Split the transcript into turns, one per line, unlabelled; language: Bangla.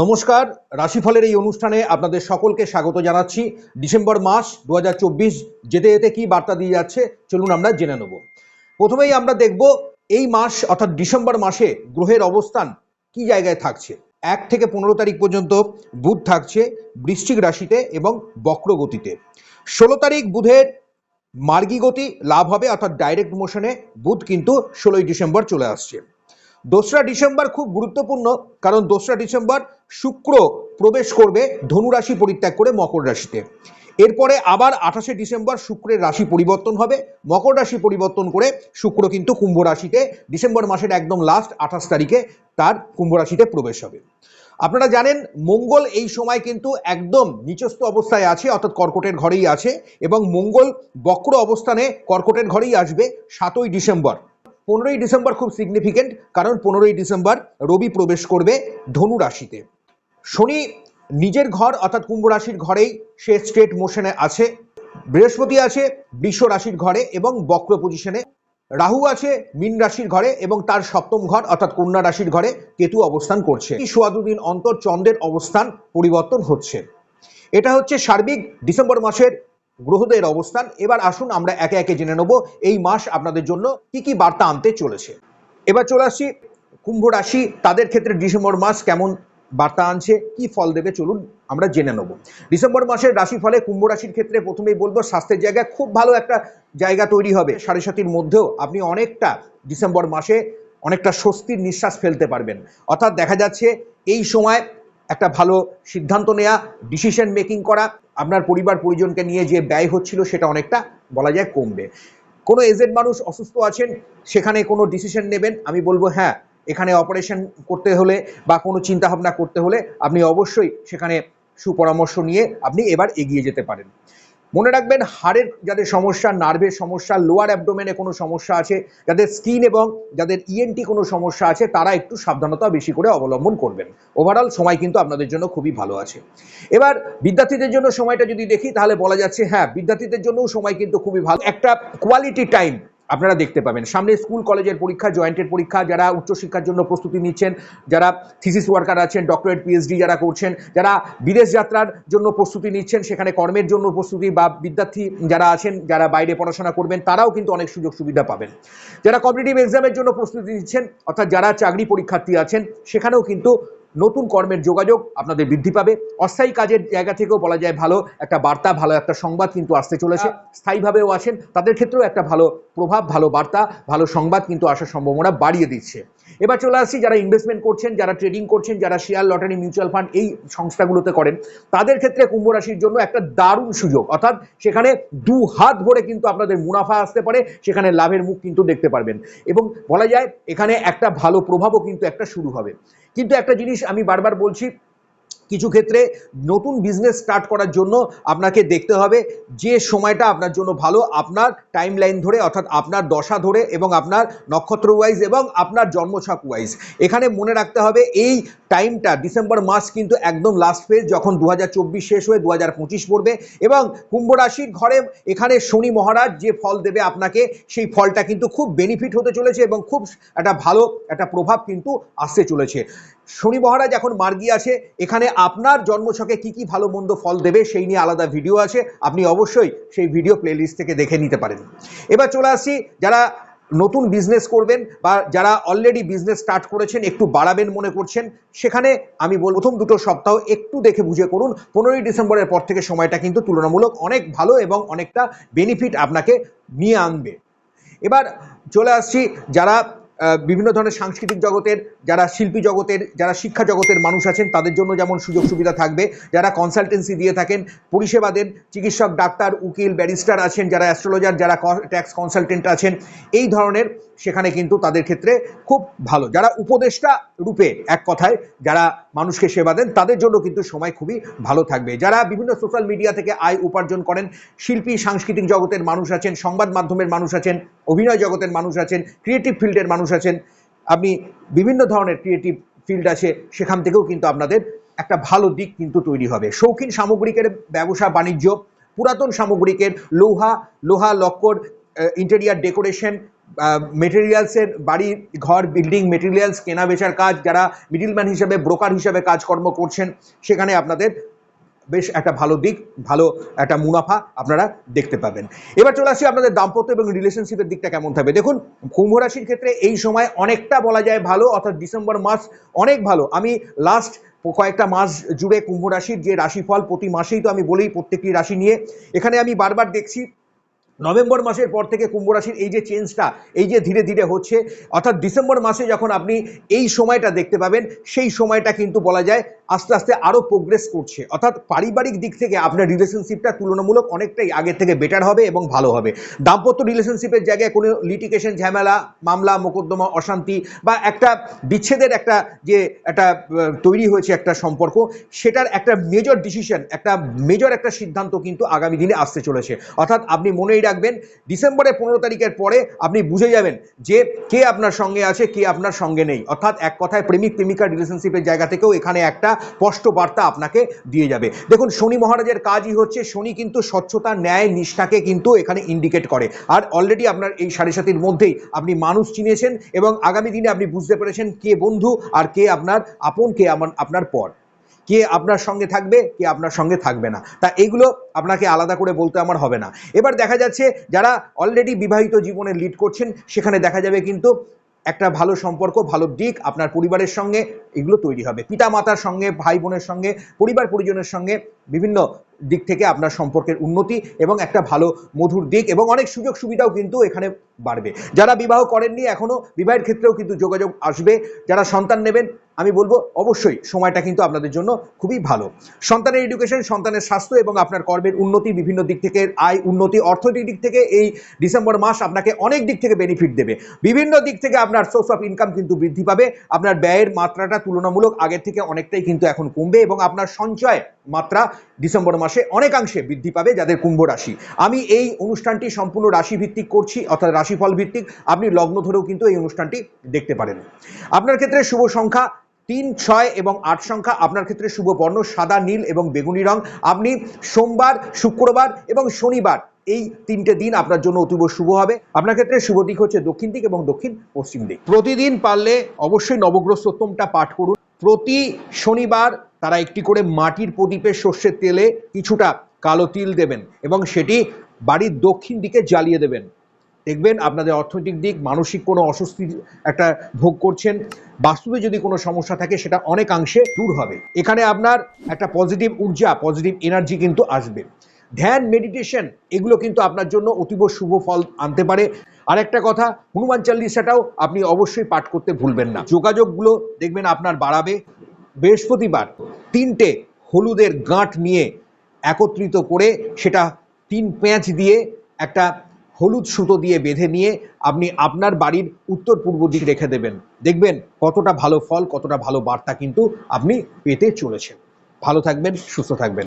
নমস্কার, রাশিফলের এই অনুষ্ঠানে আপনাদের সকলকে স্বাগত জানাচ্ছি। ডিসেম্বর মাস দু হাজার চব্বিশ, যেতে যেতে কি বার্তা দিয়ে যাচ্ছে, চলুন আমরা জেনে নেব। প্রথমেই আমরা দেখব, এই মাস অর্থাৎ ডিসেম্বর মাসে গ্রহের অবস্থান কি জায়গায় থাকছে? এক থেকে পনেরো তারিখ পর্যন্ত বুধ থাকছে বৃশ্চিক রাশিতে এবং বক্রগতিতে। ষোলো তারিখ বুধের মার্গী গতি লাভ হবে, অর্থাৎ ডাইরেক্ট মোশনে বুধ কিন্তু ষোলোই ডিসেম্বর চলে আসছে। দোসরা ডিসেম্বর খুব গুরুত্বপূর্ণ, কারণ দোসরা ডিসেম্বর শুক্র প্রবেশ করবে ধনু রাশি পরিত্যাগ করে মকর রাশিতে। এরপরে আবার আঠাশে ডিসেম্বর শুক্রের রাশি পরিবর্তন হবে, মকর রাশি পরিবর্তন করে শুক্র কিন্তু কুম্ভ রাশিতে, ডিসেম্বর মাসের একদম লাস্ট আঠাশ তারিখে তার কুম্ভ রাশিতে প্রবেশ হবে। আপনারা জানেন, মঙ্গল এই সময় কিন্তু একদম নিচস্থ অবস্থায় আছে, অর্থাৎ কর্কটের ঘরেই আছে, এবং মঙ্গল বক্র অবস্থানে কর্কটের ঘরেই আসবে সাতই ডিসেম্বর। পনেরোই ডিসেম্বর খুব সিগনিফিকেন্ট কারণ পনেরোই ডিসেম্বর রবি প্রবেশ করবে ধনু রাশিতে। শনি নিজের ঘর অর্থাৎ কুম্ভ রাশির ঘরেই সে স্ট্রেট মোশনে আছে, বৃহস্পতি আছে বৃষ রাশির ঘরে এবং বক্র পজিশনে রাহু আছে মীন রাশির ঘরে এবং তার সপ্তম ঘর অর্থাৎ কন্যা রাশির ঘরে কেতু অবস্থান করছে। এই সোয়া দুদিন অন্তর চন্দ্রের অবস্থান পরিবর্তন হচ্ছে। এটা হচ্ছে সার্বিক ডিসেম্বর মাসের গ্রহদের অবস্থান। এবার আসুন আমরা একে একে জেনে নেব এই মাস আপনাদের জন্য কি কি বার্তা আনতে চলেছে। এবার চলে আসছি কুম্ভ রাশি, তাদের ক্ষেত্রে ডিসেম্বর মাস কেমন বার্তা আনছে, কি ফল দেবে চলুন আমরা জেনে নেব। ডিসেম্বর মাসের রাশি ফলে কুম্ভ রাশির ক্ষেত্রে প্রথমেই বলব স্বাস্থ্যের জায়গায় খুব ভালো একটা জায়গা তৈরি হবে। সাড়ে সাতির মধ্যেও আপনি অনেকটা ডিসেম্বর মাসে অনেকটা স্বস্তির নিঃশ্বাস ফেলতে পারবেন। অর্থাৎ দেখা যাচ্ছে এই সময় একটা ভালো সিদ্ধান্ত নেওয়া ডিসিশন মেকিং করা, আপনার পরিবার পরিজনকে নিয়ে যে ব্যয় হচ্ছিল সেটা অনেকটা বলা যায় কমবে। কোনো এজেন্ট মানুষ অসুস্থ আছেন, সেখানে কোনো ডিসিশন নেবেন, আমি বলব হ্যাঁ এখানে অপারেশন করতে হলে বা কোনো চিন্তাভাবনা করতে হলে আপনি অবশ্যই সেখানে সুপরামর্শ নিয়ে আপনি এবার এগিয়ে যেতে পারেন। মনে রাখবেন, হাড়ের যাদের সমস্যা, নার্ভের সমস্যা লোয়ার অ্যাবডোমেনে কোনো সমস্যা আছে, যাদের স্কিন এবং যাদের ইএনটি কোনো সমস্যা আছে, তারা একটু সাবধানতা বেশি করে অবলম্বন করবেন। ওভারঅল সময় কিন্তু আপনাদের জন্য খুবই ভালো আছে। এবার, বিদ্যার্থীদের জন্য সময়টা যদি দেখি, তাহলে বলা যাচ্ছে হ্যাঁ বিদ্যার্থীদের জন্যও সময় কিন্তু খুবই ভালো। একটা কোয়ালিটি টাইম আপনারা দেখতে পাবেন। সামনে স্কুল কলেজের পরীক্ষা জয়েন্টের পরীক্ষা যারা উচ্চশিক্ষার জন্য প্রস্তুতি নিচ্ছেন যারা থিসিস ওয়ার্কার আছেন ডক্টরেট পিএইচডি যারা করছেন যারা বিদেশ যাত্রার জন্য প্রস্তুতি নিচ্ছেন সেখানে কর্মের জন্য প্রস্তুতি বা বিদ্যার্থী যারা আছেন যারা বাইরে পড়াশোনা করবেন তারাও কিন্তু অনেক সুযোগ সুবিধা পাবেন। যারা কম্পিটিটিভ এক্সামের জন্য প্রস্তুতি নিচ্ছেন অর্থাৎ যারা চাকরি পরীক্ষার্থী আছেন সেখানেও কিন্তু নতুন কর্মের যোগাযোগ আপনাদের বৃদ্ধি পাবে। অস্থায়ী কাজের জায়গা থেকেও বলা যায় ভালো একটা বার্তা ভালো একটা সংবাদ কিন্তু আসতে চলেছে। স্থায়ীভাবেও আছেন তাদের ক্ষেত্রেও একটা ভালো প্রভাব, ভালো বার্তা, ভালো সংবাদ কিন্তু আসার সম্ভাবনা বাড়িয়ে দিচ্ছে। এবার চলে আসছি যারা ইনভেস্টমেন্ট করছেন, যারা ট্রেডিং করছেন, যারা শেয়ার লটারি মিউচুয়াল ফান্ড এই সংস্থাগুলোতে করেন, তাদের ক্ষেত্রে কুম্ভ রাশির জন্য একটা দারুণ সুযোগ। অর্থাৎ সেখানে দু হাত ভরে কিন্তু আপনাদের মুনাফা আসতে পারে, সেখানে লাভের মুখ কিন্তু দেখতে পারবেন। এবং বলা যায়, এখানে একটা ভালো প্রভাবও কিন্তু একটা শুরু হবে। কিন্তু একটা জিনিস আমি বারবার বলছি কিছু ক্ষেত্রে নতুন বিজনেস স্টার্ট করার জন্য আপনাকে দেখতে হবে যে সময়টা আপনার জন্য ভালো, আপনার টাইম লাইন ধরে, অর্থাৎ আপনার দশা ধরে এবং আপনার নক্ষত্র ওয়াইজ এবং আপনার জন্মছক ওয়াইজ এখানে মনে রাখতে হবে, এই টাইমটা ডিসেম্বর মাস কিন্তু একদম লাস্ট ফেজ যখন দু হাজার চব্বিশ শেষ হয়ে দু হাজার পঁচিশ পড়বে এবং কুম্ভ রাশির ঘরে এখানে শনি মহারাজ যে ফল দেবে আপনাকে, সেই ফলটা কিন্তু খুব বেনিফিট হতে চলেছে এবং খুব একটা ভালো একটা প্রভাব কিন্তু আসতে চলেছে। শনি মহারাজ এখন মার্গী আছে, এখানে আপনার জন্মছকে কি কি ভালো মন্দ ফল দেবে সেই নিয়ে আলাদা ভিডিও আছে। আপনি অবশ্যই সেই ভিডিও প্লেলিস্ট থেকে দেখে নিতে পারেন। এবার চলে আসছি, যারা নতুন বিজনেস করবেন বা যারা অলরেডি বিজনেস স্টার্ট করেছেন, একটু বাড়াবেন মনে করছেন, সেখানে আমি বল প্রথম দুটো সপ্তাহ একটু দেখে বুঝে করুন। পনেরোই ডিসেম্বরের পর থেকে সময়টা কিন্তু তুলনামূলক অনেক ভালো এবং অনেকটা বেনিফিট আপনাকে নিয়ে আনবে। এবার চলে আসছি, যারা বিভিন্ন ধরনের সাংস্কৃতিক জগতের, যারা শিল্পী জগতের, যারা শিক্ষা জগতের মানুষ আছেন, তাদের জন্য যেমন সুযোগ সুবিধা থাকবে। যারা কনসালটেন্সি দিয়ে থাকেন পরিষেবা দেন চিকিৎসক, ডাক্তার, উকিল ব্যারিস্টার আছেন, যারা অ্যাস্ট্রোলজার যারা ট্যাক্স কনসালটেন্ট আছেন, এই ধরনের সেখানে কিন্তু তাদের ক্ষেত্রে খুব ভালো। যারা উপদেষ্টা রূপে এক কথায় যারা মানুষকে সেবা দেন, তাদের জন্য কিন্তু সময় খুবই ভালো থাকবে। যারা বিভিন্ন সোশ্যাল মিডিয়া থেকে আয় উপার্জন করেন, শিল্পী, সাংস্কৃতিক জগতের মানুষ আছেন, সংবাদ মাধ্যমের মানুষ আছেন, অভিনয় জগতের মানুষ আছেন ক্রিয়েটিভ ফিল্ডের মানুষ আছেন, আপনি বিভিন্ন ধরনের ক্রিয়েটিভ ফিল্ড আছে, সেখান থেকেও কিন্তু আপনাদের একটা ভালো দিক কিন্তু তৈরি হবে। শৌখিন সামগ্রিকের ব্যবসা, বাণিজ্য, পুরাতন সামগ্রিকের লোহা লোহা, লক্কর ইন্টেরিয়ার ডেকোরেশন মেটেরিয়ালসের বাড়ি, ঘর বিল্ডিং মেটেরিয়ালস কেনা, বেচার কাজ, যারা মিডিলম্যান হিসাবে ব্রোকার হিসাবে কাজকর্ম করছেন, সেখানে আপনাদের বেশ একটা ভালো দিক, ভালো একটা মুনাফা আপনারা দেখতে পাবেন। এবার চলে আসি আপনাদের দাম্পত্য এবং রিলেশনশিপের দিকটা কেমন থাকবে। দেখুন, কুম্ভ রাশির ক্ষেত্রে এই সময় অনেকটা বলা যায় ভালো, অর্থাৎ ডিসেম্বর মাস অনেক ভালো। আমি লাস্ট কয়েকটা মাস জুড়ে কুম্ভ রাশির যে রাশিফল প্রতি মাসেই তো আমি বলেই প্রত্যেকটি রাশি নিয়ে, এখানে আমি বারবার দেখছি নভেম্বর মাসের পর থেকে কুম্ভ রাশির এই যে চেঞ্জটা এই যে ধীরে ধীরে হচ্ছে, অর্থাৎ ডিসেম্বর মাসে যখন আপনি এই সময়টা দেখতে পাবেন, সেই সময়টা কিন্তু বলা যায় আস্তে আস্তে আরও প্রোগ্রেস করছে। অর্থাৎ পারিবারিক দিক থেকে আপনার রিলেশনশিপটা তুলনামূলক অনেকটাই আগের থেকে বেটার হবে এবং ভালো হবে। দাম্পত্য রিলেশনশিপের জায়গায় কোনো লিটিকেশন ঝামেলা, মামলা, মোকদ্দমা, অশান্তি বা একটা বিচ্ছেদের একটা যে একটা তৈরি হয়েছে একটা সম্পর্ক, সেটার একটা মেজর ডিসিশন একটা মেজর একটা সিদ্ধান্ত কিন্তু আগামী দিনে আসতে চলেছে। অর্থাৎ আপনি মনেই রাখবেন, ডিসেম্বরের পনেরো তারিখের পরে আপনি বুঝে যাবেন যে কে আপনার সঙ্গে আছে, কে আপনার সঙ্গে নেই। অর্থাৎ এক কথায় প্রেমিক প্রেমিকার রিলেশনশিপের জায়গা থেকেও এখানে একটা স্পষ্ট বার্তা আপনাকে দিয়ে যাবে। দেখুন, শনি মহারাজের কাজই হচ্ছে, শনি কিন্তু স্বচ্ছতা, ন্যায়, নিষ্ঠাকে কিন্তু এখানে ইন্ডিকেট করে। আর অলরেডি আপনার এই সাড়ে সাতির মধ্যেই আপনি মানুষ চিনেছেন এবং আগামী দিনে আপনি বুঝতে পেরেছেন কে বন্ধু আর কে আপনার আপন, কে আপনার পর। কে আপনার সঙ্গে থাকবে, কে আপনার সঙ্গে থাকবে না। তা এগুলো আপনাকে আলাদা করে বলতে আমার হবে না। এবার দেখা যাচ্ছে, যারা অলরেডি বিবাহিত জীবনে লিড করছেন, সেখানে দেখা যাবে কিন্তু একটা ভালো সম্পর্ক, ভালো দিক আপনার পরিবারের সঙ্গে, এগুলো তৈরি হবে। পিতা মাতার সঙ্গে ভাই বোনের সঙ্গে, পরিবার পরিজনের সঙ্গে বিভিন্ন দিক থেকে আপনার সম্পর্কের উন্নতি এবং একটা ভালো মধুর দিক এবং অনেক সুযোগ সুবিধাও কিন্তু এখানে বাড়বে। যারা বিবাহ করেননি এখনও বিবাহের ক্ষেত্রেও কিন্তু যোগাযোগ আসবে। যারা সন্তান নেবেন আমি বলব অবশ্যই সময়টা কিন্তু আপনাদের জন্য খুবই ভালো। সন্তানের এডুকেশন সন্তানের স্বাস্থ্য এবং আপনার কর্মের উন্নতি বিভিন্ন দিক থেকে, আয়, উন্নতি, অর্থনৈতিক দিক থেকে এই ডিসেম্বর মাস আপনাকে অনেক দিক থেকে বেনিফিট দেবে। বিভিন্ন দিক থেকে আপনার সোর্স অফ ইনকাম কিন্তু বৃদ্ধি পাবে, আপনার ব্যয়ের মাত্রাটা তুলনামূলক আগের থেকে অনেকটাই কিন্তু এখন কমবে এবং আপনার সঞ্চয় মাত্রা ডিসেম্বর মাসে অনেকাংশে বৃদ্ধি পাবে যাদের কুম্ভ রাশি। আমি এই অনুষ্ঠানটি সম্পূর্ণ রাশি ভিত্তিক করছি, অর্থাৎ রাশিফল ভিত্তিক আপনি লগ্ন ধরেও কিন্তু এই অনুষ্ঠানটি দেখতে পারেন। আপনার ক্ষেত্রে শুভ সংখ্যা তিন, ছয় এবং আট সংখ্যা আপনার ক্ষেত্রে শুভ বর্ণ, সাদা, নীল এবং বেগুনি রং। আপনি সোমবার, শুক্রবার এবং শনিবার এই তিনটে দিন আপনার জন্য অতীব শুভ হবে। আপনার ক্ষেত্রে শুভ দিক হচ্ছে দক্ষিণ দিক এবং দক্ষিণ পশ্চিম দিক। প্রতিদিন পারলে অবশ্যই নবগ্রহ সত্যমটা পাঠ করুন। প্রতি শনিবার তারা একটি করে মাটির প্রদীপে সর্ষের তেলে কিছুটা কালো তিল দেবেন এবং সেটি বাড়ির দক্ষিণ দিকে জ্বালিয়ে দেবেন। দেখবেন আপনাদের অর্থনৈতিক দিক, মানসিক কোনো অস্বস্তি একটা ভোগ করছেন, বাস্তবে যদি কোনো সমস্যা থাকে সেটা অনেকাংশে দূর হবে। এখানে আপনার একটা পজিটিভ ঊর্জা পজিটিভ এনার্জি কিন্তু আসবে। ধ্যান মেডিটেশন এগুলো কিন্তু আপনার জন্য অতীব শুভ ফল আনতে পারে। আর একটা কথা, হনুমান চাল্লিশাটাও আপনি অবশ্যই পাঠ করতে ভুলবেন না। যোগাযোগগুলো দেখবেন আপনার বাড়াবে। বৃহস্পতিবার তিনটে হলুদের গাঁট নিয়ে একত্রিত করে সেটা তিন পেঁয়াজ দিয়ে একটা হলুদ সুতো দিয়ে বেঁধে নিয়ে আপনি আপনার বাড়ির উত্তর পূর্ব দিক রেখে দেবেন। দেখবেন কতটা ভালো ফল, কতটা ভালো বার্তা কিন্তু আপনি পেতে চলেছেন। ভালো থাকবেন, সুস্থ থাকবেন।